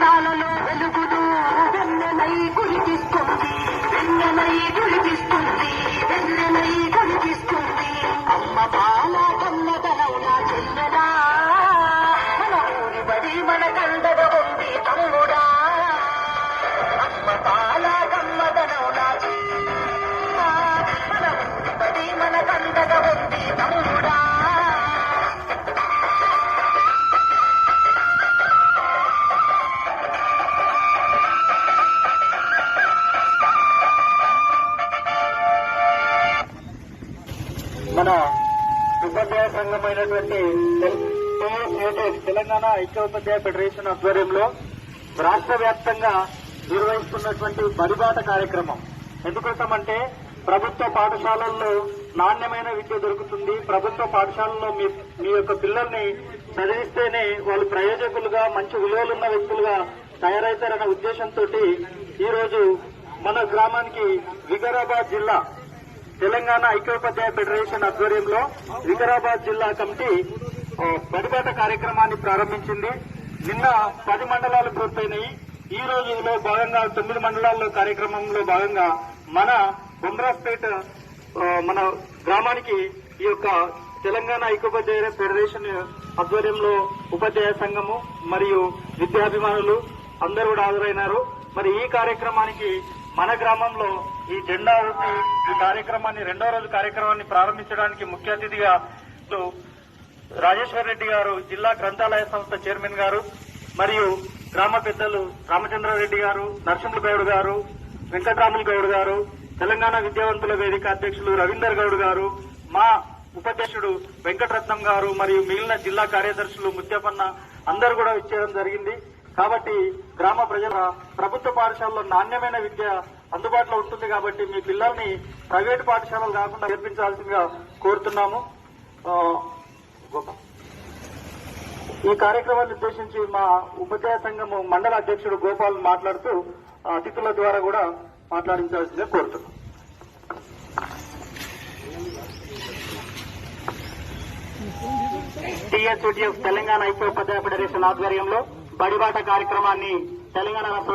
তাহলে మన ఉపాధ్యాయ సంఘమైనటువంటి తెలంగాణ ఐక్య ఉపాధ్యాయ ఫెడరేషన్ ఆధ్వర్యంలో రాష్ట్ర వ్యాప్తంగా నిర్వహిస్తున్నటువంటి బడిబాట కార్యక్రమం. ఎందుకోసమంటే ప్రభుత్వ పాఠశాలల్లో నాణ్యమైన విద్య దొరుకుతుంది. ప్రభుత్వ పాఠశాలలో మీ మీ యొక్క పిల్లల్ని చదివిస్తేనే వాళ్ళు ప్రయోజకులుగా మంచి విలువలున్న వ్యక్తులుగా తయారవుతారన్న ఉద్దేశంతో ఈ రోజు మన గ్రామానికి వికారాబాద్ జిల్లా తెలంగాణ ఐక్యోపాధ్యాయ ఫెడరేషన్ ఆధ్వర్యంలో వికారాబాద్ జిల్లా కమిటీ బడిబాట కార్యక్రమాన్ని ప్రారంభించింది. నిన్న పది మండలాలు పూర్తయినాయి. ఈ రోజులో భాగంగా తొమ్మిది మండలాల్లో కార్యక్రమంలో భాగంగా మన బొమ్రాస్పేట మన గ్రామానికి ఈ యొక్క తెలంగాణ ఐక్యోపాధ్యాయ ఫెడరేషన్ ఆధ్వర్యంలో ఉపాధ్యాయ సంఘము మరియు విద్యాభిమానులు అందరూ కూడా హాజరైనారు. మరి ఈ కార్యక్రమానికి మన గ్రామంలో ఈ జెండా ఊపి ఈ కార్యక్రమాన్ని రెండో రోజు కార్యక్రమాన్ని ప్రారంభించడానికి ముఖ్య అతిథిగా రాజేశ్వర్ రెడ్డి గారు జిల్లా గ్రంథాలయ సంస్థ చైర్మన్ గారు మరియు గ్రామ పెద్దలు రామచంద్రారెడ్డి గారు నరసింహ గౌడ్ గారు వెంకటరాములు గౌడ్ గారు తెలంగాణ విద్యావంతుల వేదిక అధ్యక్షులు రవీందర్ గౌడ్ గారు మా ఉపాధ్యక్షుడు వెంకటరత్నం గారు మరియు మిగిలిన జిల్లా కార్యదర్శులు ముత్యపన్న అందరూ కూడా ఇచ్చేయడం జరిగింది. కాబట్టి గ్రామ ప్రజల ప్రభుత్వ పాఠశాలలో నాణ్యమైన విద్య అందుబాటులో ఉంటుంది కాబట్టి మీ పిల్లల్ని ప్రైవేటు పాఠశాలలు కాకుండా నేర్పించాల్సిందిగా కోరుతున్నాము. ఈ కార్యక్రమాన్ని ఉద్దేశించి మా ఉపాధ్యాయ సంఘము మండల అధ్యక్షుడు గోపాల్ మాట్లాడుతూ అతిథుల ద్వారా కూడా మాట్లాడించాల్సిందిగా కోరుతున్నాం. టీఎస్యూటీఎఫ్ తెలంగాణ ఐక్య ఉపాధ్యాయ ఫెడరేషన్ ఆధ్వర్యంలో బడిబాట కార్యక్రమాన్ని తెలంగాణ రాష్ట్ర